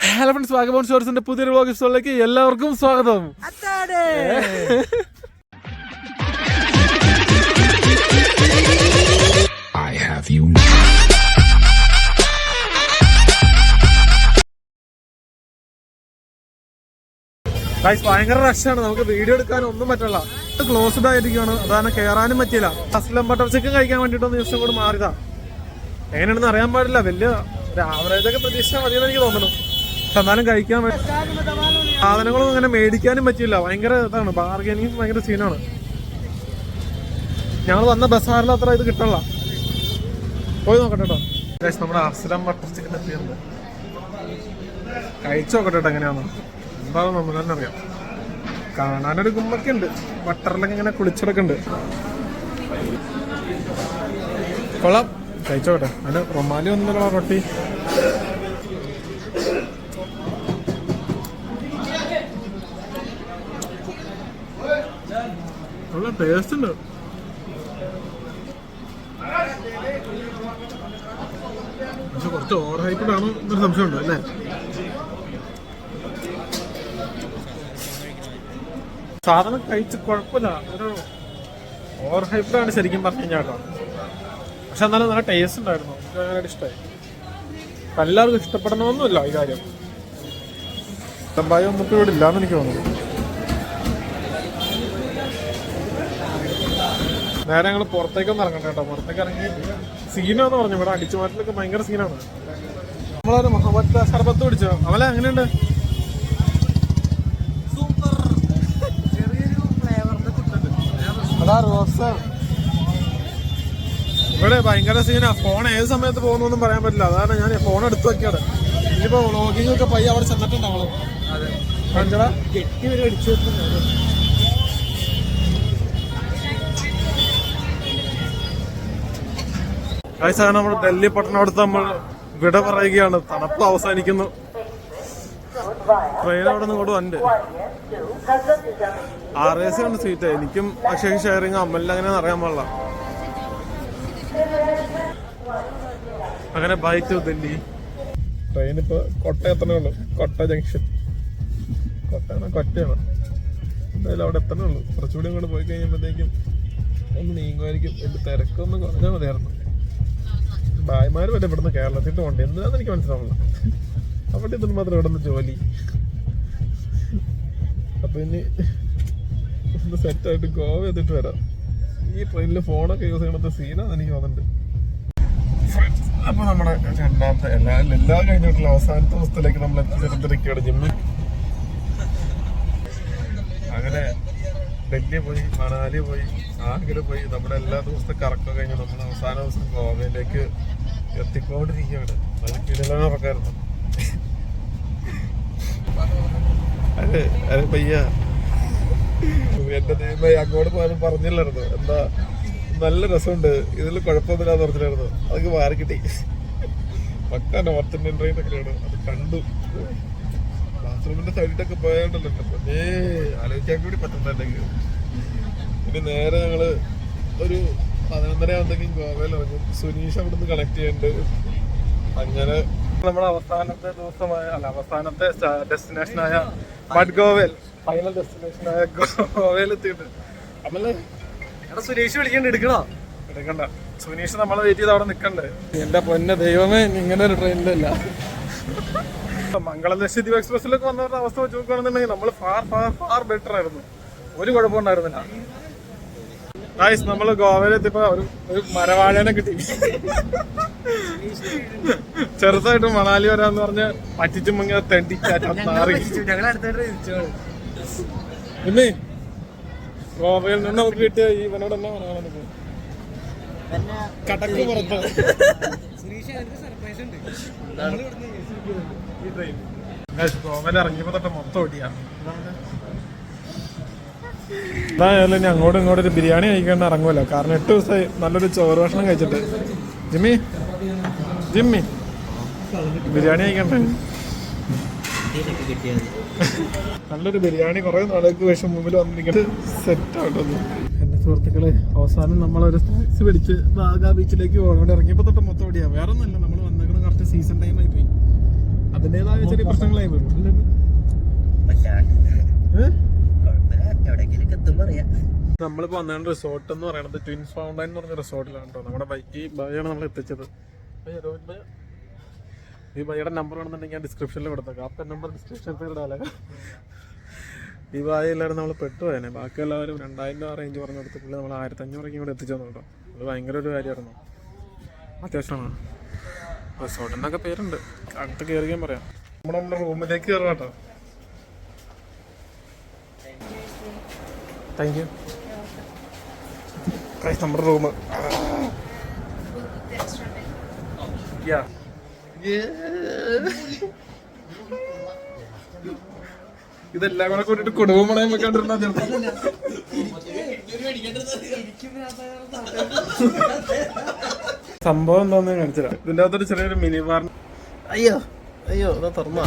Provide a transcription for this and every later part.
Hello friends വാഗബോൺ ഷോർട്സിന്റെ പുതിയൊരു vlog ഷോയിലേക്ക് എല്ലാവർക്കും സ്വാഗതം. I I have you guys ഭയങ്കര റഷാണ് നമുക്ക് വീഡിയോ എടുക്കാൻ ഒന്നും പറ്റില്ല ക്ലോസ്ഡ് ആയിരിക്കുകയാണ് അതാണ് കയറാനും പറ്റില്ല അസ്ലം ബട്ടർ ചിക്കൻ കഴിക്കാൻ വേണ്ടിയിട്ട് ഒന്ന് ദിവസം കൂടെ മാറിയതാ. എങ്ങനെയാണെന്ന് അറിയാൻ പാടില്ല. വലിയ ഒരു ആവറേജ് ഒക്കെ പ്രതീക്ഷ മതിയെന്ന് എനിക്ക് തോന്നുന്നു. എന്നാലും കഴിക്കാൻ സാധനങ്ങളും സാധനങ്ങളൊന്നും അങ്ങനെ മേടിക്കാനും പറ്റില്ല ഭയങ്കര ഇതാണ്. ബാർഗനിങ് ഭയങ്കര സീനാണ് ഞങ്ങൾ വന്ന ബസ്സാറിൽ അത്ര ഇത് കിട്ടല്ല പോയി നോക്കട്ടെ കേട്ടോ നമ്മുടെ അസ്ലം ബട്ടർ ചിക്കൻ എത്തിയുണ്ട് കഴിച്ചു നോക്കട്ടെ എന്താണെന്ന് നമ്മൾ തന്നെ അറിയാം. കാണാനൊരു ഗുമ്മൊക്കെ ഉണ്ട്. ബട്ടറിലൊക്കെ ഇങ്ങനെ കുളിച്ചെടുക്കുന്നുണ്ട്. കൊള്ളാം. കഴിച്ചോട്ടെ അതിന് റൊമാലി ഒന്നുമില്ല റൊട്ടി. നല്ല ടേസ്റ്റ് ഉണ്ട്. പക്ഷെ കുറച്ച് ഓവർ ഹൈറ്റഡ് ആണോ എന്നൊരു സംശയമുണ്ട് അല്ലേ? സാധനം കഴിച്ച് കുഴപ്പമില്ല. ഒരു ഓവർ ഹൈപ്പറാണ് ശരിക്കും പറഞ്ഞു കഴിഞ്ഞാൽ കേട്ടോ. പക്ഷെ എന്നാലും നല്ല ടേസ്റ്റ് ഉണ്ടായിരുന്നു. എനിക്ക് ഭയങ്കര ഇഷ്ടമായി എല്ലാവർക്കും ഇഷ്ടപ്പെടണമെന്നില്ല ഈ കാര്യം. ഇവിടെ ഇല്ലാന്ന് എനിക്ക് തോന്നുന്നു. നേരെ ഞങ്ങൾ പുറത്തേക്കൊന്നും ഇറങ്ങണ്ട കേട്ടോ. പുറത്തേക്ക് ഇറങ്ങി സീനാന്ന് പറഞ്ഞു. ഇവിടെ അടിച്ചു മാറ്റലൊക്കെ ഭയങ്കര സീനാണ് നമ്മളൊരു മുഹമ്മദ് സർബത്ത് പിടിച്ചോ? അവലെ എങ്ങനെയുണ്ട്? കുട്ടുണ്ട് അതാ റോസ്. ഇവിടെ ഭയങ്കര സീനാ ഫോൺ ഏത് സമയത്ത് പോകുന്നൊന്നും പറയാൻ പറ്റില്ല. അതാണ് ഞാൻ ഫോൺ എടുത്തു വെക്കാറ്. ഇനിയിപ്പോ വ്ളോഗിംഗ് ഒക്കെ പയ്യ അവിടെ ചെന്നിട്ടുണ്ടാവണം. അതെ. കെട്ടി വരെ അടിച്ചു വെക്കുന്നത് കാഴ്ച നമ്മൾ ഡൽഹി പട്ടണടുത്ത് നമ്മൾ വിട പറയുകയാണ്. തണുപ്പ് അവസാനിക്കുന്നു. ട്രെയിൻ അവിടെ നിന്ന് ഇങ്ങോട്ട് വണ്ട് ആർ എ സി ആണ് സീറ്റ് എനിക്കും അക്ഷയ് ഷെയറിങ് അമ്മലിന് അങ്ങനെ അറിയാൻ പാടില്ല. അങ്ങനെ ബൈ ടു ഡൽഹി ട്രെയിൻ ഇപ്പൊ കൊട്ട ഉള്ളു. കൊട്ട ജംഗ്ഷൻ കൊട്ടയാണ് കൊറ്റയാണ്? എന്തായാലും അവിടെ എത്തണേ ഉള്ളു. കുറച്ചുകൂടി ഇങ്ങോട്ട് പോയി കഴിയുമ്പോഴത്തേക്കും ഒന്ന് നീങ്ങുമായിരിക്കും. എന്റെ തിരക്കൊന്ന് കുറഞ്ഞാൽ മതിയായിരുന്നു. ഭായിമാര് വരെ ഇവിടുന്ന് കേരളത്തിൽ പോകണ്ടേ എന്താണെന്ന് എനിക്ക് മനസ്സിലാവില്ല അവിടെ ഇതിന് മാത്രം ഇവിടുന്ന് ജോലി. അപ്പൊ ഇനി ഒന്ന് സെറ്റായിട്ട് ഗോവ എത്തിട്ട് വരാം. ഈ ട്രെയിനിൽ ഫോണൊക്കെ യൂസ് ചെയ്യണത്തെ സീനാന്ന് എനിക്ക് തോന്നുന്നുണ്ട്. അപ്പൊ നമ്മുടെ രണ്ടാമത്തെ എല്ലാ എല്ലാ കഴിഞ്ഞിട്ടുള്ള അവസാനത്തെ ദിവസത്തിലേക്ക് നമ്മൾ എത്തിച്ചേർന്നിരിക്കുകയാണ് ജിമ്മിൽ അങ്ങനെ ഡൽഹി പോയി മണാലി പോയി ആഗ്ര പോയി നമ്മുടെ എല്ലാ ദിവസത്തെ കറക്കം കഴിഞ്ഞ് നമ്മൾ അവസാന ദിവസം ഗോവയിലേക്ക് എത്തിക്കൊണ്ടിരിക്കുകയാണ്. അത് കിടലാറക്കായിരുന്നു അതെ അതെ പയ്യ. എന്റെ ദൈവമായി അങ്ങോട്ട് പോകാനും പറഞ്ഞില്ലായിരുന്നു. എന്താ നല്ല രസമുണ്ട്. ഇതിൽ കുഴപ്പമൊന്നുമില്ലാന്ന് പറഞ്ഞില്ലായിരുന്നു. അതൊക്കെ മാറി കിട്ടി ഇന്ത്യൻ ട്രെയിൻ ഒക്കെയാണ് അത് കണ്ടു. ബാത്റൂമിന്റെ സൈഡിലൊക്കെ പോയാണ്ടല്ലോ ഏ ആലോചിക്കാൻ കൂടി പറ്റുന്നുണ്ടെങ്കിൽ. ഇനി നേരെ ഞങ്ങൾ ഒരു പതിനൊന്നര ആവുമ്പോഴേക്കും ഗോവയിൽ ഇറങ്ങും. സുനീഷ് അവിടുന്ന് കണക്ട് ചെയ്യുന്നുണ്ട് അങ്ങനെ നമ്മുടെ അവസാനത്തെ ദിവസമായ അല്ല അവസാനത്തെ ഡെസ്റ്റിനേഷനായ ഗോവയിൽ ഫൈനൽ ഡെസ്റ്റിനേഷനായ ഗോവയിൽ എത്തിയിട്ട് നമ്മൾ എടാ സുനീഷ് വിളിക്കണ്ട എടുക്കണോ? എടുക്കണ്ട. സുനീഷ് നമ്മളെ വെയിറ്റ് ചെയ്ത് അവിടെ നിൽക്കണ്ടേ എന്റെ പൊന്നെ ദൈവമേ ഇങ്ങനെ ഒരു ട്രെയിനിലല്ല മംഗളദശദ്വീപ് എക്സ്പ്രസിലൊക്കെ വന്നവരുടെ അവസ്ഥ വെച്ച് നോക്കുകയാണെന്നുണ്ടെങ്കിൽ നമ്മൾ ഫാർ ഫാർ ഫാർ ബെറ്റർ ആയിരുന്നു. ഒരു കുഴപ്പമുണ്ടായിരുന്നില്ല. ഗായ്സ് നമ്മൾ ഗോവയിലെത്തിയപ്പോ ഒരു ഒരു മരവാഴേനെ കിട്ടി. ചെറുതായിട്ട് മണാലി വരാന്ന് പറഞ്ഞ് പറ്റിച്ചും ഇങ്ങനെ തെണ്ടി മാറി. പിന്നെ ഗോവയിൽ നിന്ന് നമുക്ക് കിട്ടിയ ഈ ഇവനോട് എന്നാ പറയാനുള്ളത് കടക്ക് പുറത്ത്. സുരേഷ് സർപ്രൈസ് ഉണ്ട്. ഈ ട്രെയിൻ ഗോവയിൽ അങ്ങോട്ടും ഇങ്ങോട്ടും ഒരു ബിരിയാണി കഴിക്കാൻ ഇറങ്ങുമല്ലോ. കാരണം എട്ട് ദിവസമായി നല്ലൊരു ചോറ് ഭക്ഷണം കഴിച്ചിട്ട്. ജിമ്മി? ജിമ്മി? ബിരിയാണി കഴിക്കണ്ടേ? നല്ലൊരു ബിരിയാണി കുറെ നാളുകൾക്ക് ശേഷം മുമ്പിൽ വന്നിരിക്കുന്നത് സെറ്റ് ആവട്ടെ എന്റെ സുഹൃത്തുക്കളെ അവസാനം നമ്മളൊരു ടാക്സി പിടിച്ച് ബാഗാ ബീച്ചിലേക്ക് പോകണം ഇവിടെ ഇറങ്ങിയപ്പോ തൊട്ട് മൊത്തം ഓടിയാ. വേറെ ഒന്നല്ല നമ്മൾ വന്നേക്കണം കറക്റ്റ് സീസൺ ടൈം ആയി പോയി. അതിന്റെതായ ചെറിയ പ്രശ്നങ്ങളായി നമ്മളിപ്പോ വന്ന റിസോർട്ട് എന്ന് പറയുന്നത് ട്വിൻസ് ഫൗണ്ടൻ എന്ന് പറഞ്ഞ റിസോർട്ടിലാണ് കേട്ടോ നമ്മുടെ ബൈക്ക് ബൈയാണ് നമ്മൾ എത്തിച്ചത്. ഈ ബൈയുടെ നമ്പർ വേണമെന്നുണ്ടെങ്കിൽ ഞാൻ ഡിസ്ക്രിപ്ഷനിൽ കൊടുത്തേക്കാം. അപ്പം നമ്പർ ഡിസ്ക്രിപ്ഷനിൽ ഇടാലേ ഈ ബായ എല്ലാവരും നമ്മൾ പെട്ടുപോയനെ ബാക്കി എല്ലാവരും രണ്ടായിരം രൂപ റേഞ്ച് പറഞ്ഞു കൊടുത്തിട്ടില്ല നമ്മൾ ആയിരത്തഞ്ഞൂറ് കൂടെ എത്തിച്ചു കേട്ടോ അത് ഭയങ്കര ഒരു കാര്യമായിരുന്നു. അത്യാവശ്യമാണ്. റിസോർട്ടിനൊക്കെ പേരുണ്ട്. അടുത്ത് കയറിയാൻ പറയാം. നമ്മുടെ നമ്മുടെ റൂമിലേക്ക് കയറാം കേട്ടോ. താങ്ക് യു നമ്മുടെ റൂം ഇതെല്ലാം കൂടെ കൂട്ടിട്ട് കുടുംബമണയെ വെക്കാണ്ടിരുന്ന സംഭവം എന്താന്ന് കാണിച്ചതാ ഇതിന്റെ അകത്തൊരു ചെറിയൊരു മിനി ബാർ അയ്യോ അയ്യോ അതാ തുറന്നാ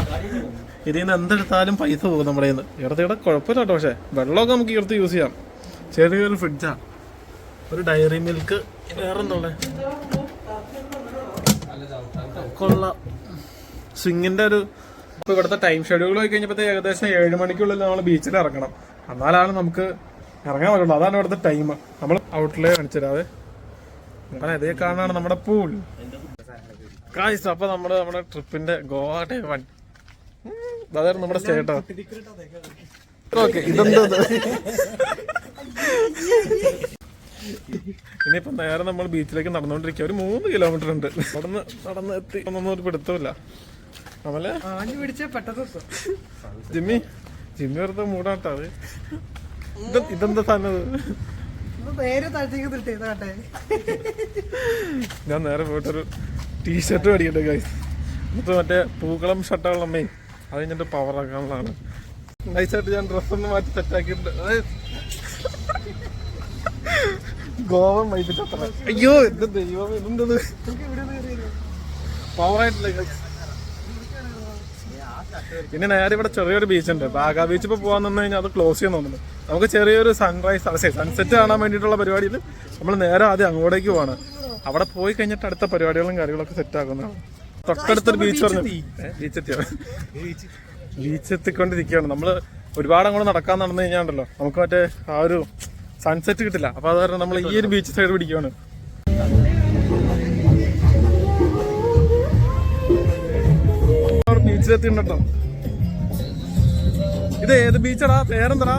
ഇതിൽ നിന്ന് എന്തെടുത്താലും പൈസ പോകും നമ്മുടെ നിന്ന് ഇടത്ത് ഇവിടെ കുഴപ്പമില്ല കേട്ടോ പക്ഷേ വെള്ളമൊക്കെ നമുക്ക് ഇടത്ത് യൂസ് ചെയ്യാം. ചെറിയൊരു ഫ്രിഡ്ജാ ഒരു ഡയറി മിൽക്ക് വേറെന്തുള്ളേ കൊള്ളാം. സ്വിങ്ങിന്റെ ഒരു ഇപ്പൊ ഇവിടുത്തെ ടൈം ഷെഡ്യൂൾ ആയി കഴിഞ്ഞപ്പോഴത്തെ ഏകദേശം ഏഴ് മണിക്കുള്ളിൽ നമ്മൾ ബീച്ചിൽ ഇറങ്ങണം. എന്നാലാണ് നമുക്ക് ഇറങ്ങാൻ പറ്റുള്ളൂ. അതാണ് ഇവിടുത്തെ ടൈം നമ്മൾ ഔട്ട്ലേ കാണിച്ചിരാതെ അങ്ങനെ ഇതേ കാണാണ് നമ്മുടെ പൂൾ. കായ്സ് അപ്പൊ നമ്മുടെ നമ്മുടെ ട്രിപ്പിന്റെ ഗോവ വൺ അതായിരുന്നു നമ്മുടെ സ്റ്റേട്ടോ ഓക്കെ ഇതെന്താ? ഇനിയിപ്പോ നേരെ നമ്മൾ ബീച്ചിലേക്ക് നടന്നുകൊണ്ടിരിക്കുക. ഒരു മൂന്ന് കിലോമീറ്റർ ഉണ്ട്. നടന്ന് നടന്ന് എത്തി. ഒന്നും ഒരു പിടുത്തമില്ല നമ്മളെ ജിമ്മി? ജിമ്മി വെറുതെ മൂടാട്ടാ ഇതെന്താ സാധനം ഞാൻ നേരെ പോയിട്ടൊരു ടീഷർട്ട് മേടിക്കട്ടെ ഗൈസ് എന്നിട്ട് മറ്റേ പൂക്കളം ഷർട്ടാണ് അമ്മേ അത് കഴിഞ്ഞിട്ട് പവർ ആക്കാനുള്ളതാണ്. നൈസായിട്ട് ഞാൻ ഡ്രസ്സൊന്ന് മാറ്റി സെറ്റാക്കിയിട്ടുണ്ട് ഗോവൻ വൈകിട്ട് അയ്യോ എന്ത് ദൈവം എന്തെന്തത് പവറായിട്ടില്ല guys. ഇനി നേരെ ഇവിടെ ചെറിയൊരു ബീച്ച് ഉണ്ട്. ബാഗ ബീച്ച് ഇപ്പൊ പോകാൻ നിന്ന് കഴിഞ്ഞാൽ അത് ക്ലോസ് ചെയ്യാൻ തോന്നുന്നു. നമുക്ക് ചെറിയൊരു സൺറൈസ് സൺസെറ്റ് കാണാൻ വേണ്ടിയിട്ടുള്ള പരിപാടിയിൽ നമ്മൾ നേരെ ആദ്യം അങ്ങോട്ടേക്ക് പോവാണ്. അവിടെ പോയി കഴിഞ്ഞിട്ട് അടുത്ത പരിപാടികളും കാര്യങ്ങളൊക്കെ സെറ്റ് ആക്കുന്നതാണ് തൊട്ടടുത്തൊരു ബീച്ച് പറഞ്ഞു. ബീച്ച് എത്തിയാണ് ബീച്ച് എത്തിക്കൊണ്ടിരിക്കുകയാണ്. നമ്മൾ ഒരുപാട് അങ്ങോട്ട് നടക്കാൻ നടന്നു കഴിഞ്ഞാണ്ടല്ലോ. നമുക്ക് മറ്റേ ആ ഒരു സൺസെറ്റ് കിട്ടില്ല. അപ്പൊ അത് കാരണം നമ്മൾ ഈ ഒരു ബീച്ച് സൈഡ് പിടിക്കുകയാണ്. ബീച്ചിലെത്തിണ്ടോ ഇത് ഏത് ബീച്ചടാ? പേരെന്തടാ?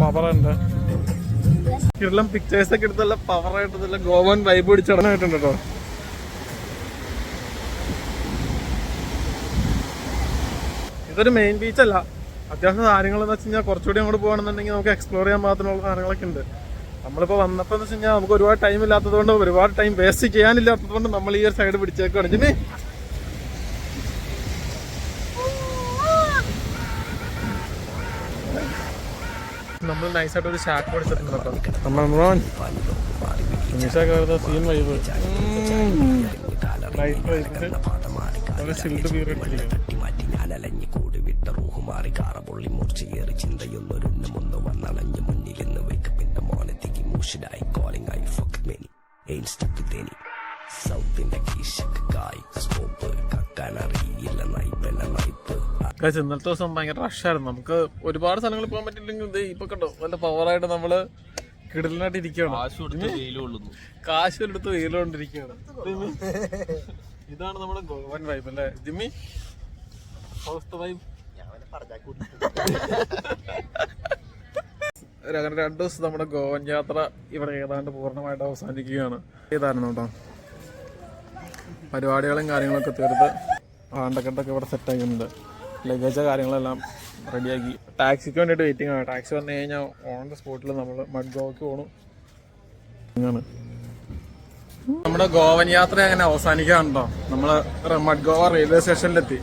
പവറുണ്ട്. കിടലം പിക്ചേഴ്സ് ഒക്കെ എടുത്തല്ല പവറായിട്ട് ഗോവൻ വൈബ് പിടിച്ചടനായിട്ടുണ്ട് ഇതൊരു മെയിൻ ബീച്ചല്ല അത്യാവശ്യം കാര്യങ്ങളെന്ന് വെച്ച് കഴിഞ്ഞാൽ കുറച്ചുകൂടി അങ്ങോട്ട് പോകുകയാണെന്നുണ്ടെങ്കിൽ നമുക്ക് എക്സ്പ്ലോർ ചെയ്യാൻ മാത്രമുള്ള സാധനങ്ങളൊക്കെ ഉണ്ട്. നമ്മളിപ്പോൾ വന്നപ്പോൾ എന്ന് വെച്ച് കഴിഞ്ഞാൽ നമുക്ക് ഒരുപാട് ടൈം ഇല്ലാത്തത് കൊണ്ട് ഒരുപാട് ടൈം വേസ്റ്റ് ചെയ്യാനില്ലാത്തത് കൊണ്ട് നമ്മൾ ഈ ഒരു സൈഡ് പിടിച്ചേക്കാണ്. ജിമ്മി. നമ്മൾ നൈസായിട്ട് ഒരു ഷാക്ക് റോൺ സീൻ വൈബ് ബീർ ഇട്ടിരിക്കും ഞാനലഞ്ഞു കൂടി വിട്ട റൂഹുമാറി കാറപൊള്ളി മൂർച്ചയേറി ചിന്തയൊന്നൊരുണ്ണമൊന്ന് വന്നണഞ്ഞു വന്നളഞ്ഞു മോനത്തേക്ക് മൂഷിനായി കോളിംഗ് ആയി ഫക്ക് മെനി എയിൻസ്റ്റപ്പിത്തേനി സൗത്തിന്റെ കീശക്ക് കായ് സ്കോപ്പ് കക്കാനറിയില്ല നയിപ്പെന്ന നയിപ്പ് ഗൈസ് ഇന്നലത്തെ ദിവസം ഭയങ്കര റഷായിരുന്നു നമുക്ക് ഒരുപാട് സ്ഥലങ്ങളിൽ പോകാൻ പറ്റില്ലെങ്കിൽ ഇത് ഇപ്പൊ കണ്ടോ നല്ല പവറായിട്ട് നമ്മൾ കിടലിനായിട്ട് ഇരിക്കുകയാണ്. കാശ് എടുത്ത് വെയിലുകൊണ്ടിരിക്കുകയാണ് ഇതാണ് നമ്മുടെ ഗോവൻ വൈബ് അല്ലേ? ജിമ്മി വൈബ് അങ്ങനെ രണ്ട് ദിവസം നമ്മുടെ ഗോവൻ യാത്ര ഇവിടെ ഏതാണ്ട് പൂർണമായിട്ട് അവസാനിക്കുകയാണ്. ഇതായിരുന്നു കേട്ടോ. പരിപാടികളും കാര്യങ്ങളൊക്കെ തീർത്ത് ആണ്ടക്കെട്ടൊക്കെ ഇവിടെ സെറ്റ് ആക്കിയിട്ടുണ്ട് ലഗേജ് കാര്യങ്ങളെല്ലാം റെഡിയാക്കി ടാക്സിക്ക് വേണ്ടിയിട്ട് വെയിറ്റിംഗ് ആണ്. ടാക്സി വന്നു കഴിഞ്ഞാൽ ഓൺ ദ സ്പോട്ടിൽ നമ്മൾ മഡ് ഗോവയ്ക്ക് പോകണം നമ്മുടെ ഗോവൻ യാത്ര അങ്ങനെ അവസാനിക്കാറുണ്ടോ നമ്മൾ മഡ് ഗോവ റെയിൽവേ സ്റ്റേഷനിലെത്തി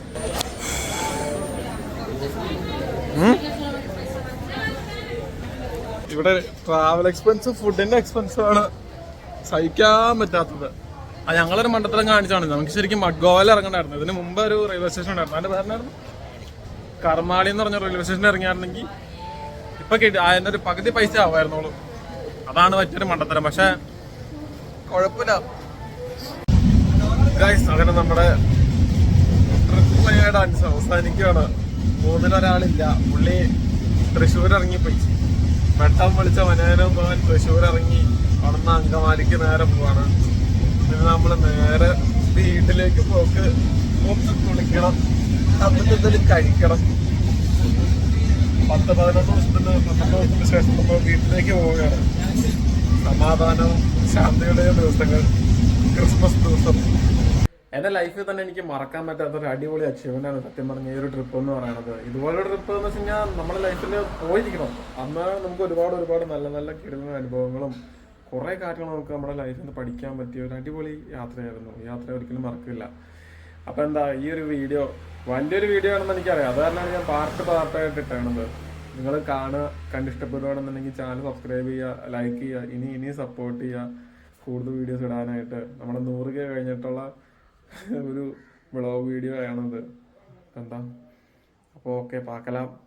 ഇവിടെ ട്രാവൽ എക്സ്പെൻസ് ഫുഡിന്റെ എക്സ്പെൻസ് ആണ്. സഹിക്കാൻ പറ്റാത്തത്. അത് ഞങ്ങളൊരു മണ്ടത്തരം കാണിച്ചാണ്. നമുക്ക് ശരിക്കും മഡ്ഗോവയിൽ ഇറങ്ങണ്ടായിരുന്നു. ഇതിന് മുമ്പ് ഒരു റെയിൽവേ സ്റ്റേഷൻ ഉണ്ടായിരുന്നു. അതിന്റെ പേരായിരുന്നു കർമാളി എന്ന് പറഞ്ഞ റെയിൽവേ സ്റ്റേഷൻ ഇറങ്ങിയായിരുന്നെങ്കിൽ ഇപ്പൊ കിട്ടി. അതിന്റെ ഒരു പകുതി പൈസ ആവായിരുന്നുള്ളൂ അതാണ് പറ്റിയൊരു മണ്ടത്തരം. പക്ഷെ കുഴപ്പമില്ല. അങ്ങനെ നമ്മുടെ ട്രിപ്പ് അവസാനിക്കുകയാണ്. മൂന്നിലൊരാളില്ല. പുള്ളി തൃശ്ശൂർ ഇറങ്ങിപ്പോയി വെട്ടം വിളിച്ച വനേരം പോകാൻ തൃശ്ശൂർ ഇറങ്ങി അവിടുന്ന് അങ്കമാലിക്ക് നേരെ പോവാണ്. പിന്നെ നമ്മൾ നേരെ വീട്ടിലേക്ക് പോക്ക് കുറച്ച് കുളിക്കണം. എന്തെങ്കിലും കഴിക്കണം. പത്ത് പതിനൊന്ന് ദിവസത്തിന് പന്ത്രണ്ട് ദിവസത്തിന് ശേഷം നമ്മൾ വീട്ടിലേക്ക് പോവുകയാണ്. സമാധാനവും ശാന്തിയുടെയും ദിവസങ്ങൾ. ക്രിസ്മസ് ദിവസം. എന്റെ ലൈഫിൽ തന്നെ എനിക്ക് മറക്കാൻ പറ്റാത്ത ഒരു അടിപൊളി അച്ചീവ്മെന്റ് ആണ് സത്യം പറഞ്ഞ ഈ ഒരു ട്രിപ്പ് എന്ന് പറയുന്നത് ഇതുപോലൊരു ട്രിപ്പ് എന്ന് വെച്ച് കഴിഞ്ഞാൽ നമ്മുടെ ലൈഫിൽ പോയിരിക്കണം. അന്ന് നമുക്ക് ഒരുപാട് ഒരുപാട് നല്ല നല്ല കിടന്ന അനുഭവങ്ങളും കുറെ കാര്യങ്ങൾ നമുക്ക് നമ്മുടെ ലൈഫിൽ നിന്ന് പഠിക്കാൻ പറ്റിയ ഒരു അടിപൊളി യാത്രയായിരുന്നു. യാത്ര ഒരിക്കലും മറക്കില്ല. അപ്പൊ എന്താ ഈ ഒരു വീഡിയോ വലിയൊരു വീഡിയോ ആണെന്ന് എനിക്കറിയാം. അത് കാരണമാണ് ഞാൻ പാർട്ട് പാർട്ടായിട്ട് ഇട്ടാണത്. നിങ്ങൾ കാണുക കണ്ടിഷ്ടപ്പെടുകയാണെന്നുണ്ടെങ്കിൽ ചാനൽ സബ്സ്ക്രൈബ് ചെയ്യുക ലൈക്ക് ചെയ്യുക ഇനി ഇനി സപ്പോർട്ട് ചെയ്യുക. കൂടുതൽ വീഡിയോസ് ഇടാനായിട്ട്. നമ്മുടെ നൂറ് കെ കഴിഞ്ഞിട്ടുള്ള ഒരു വ്ളോഗ് വീഡിയോ ആണത്. എന്താ? അപ്പോൾ ഓക്കെ പാക്കലാം.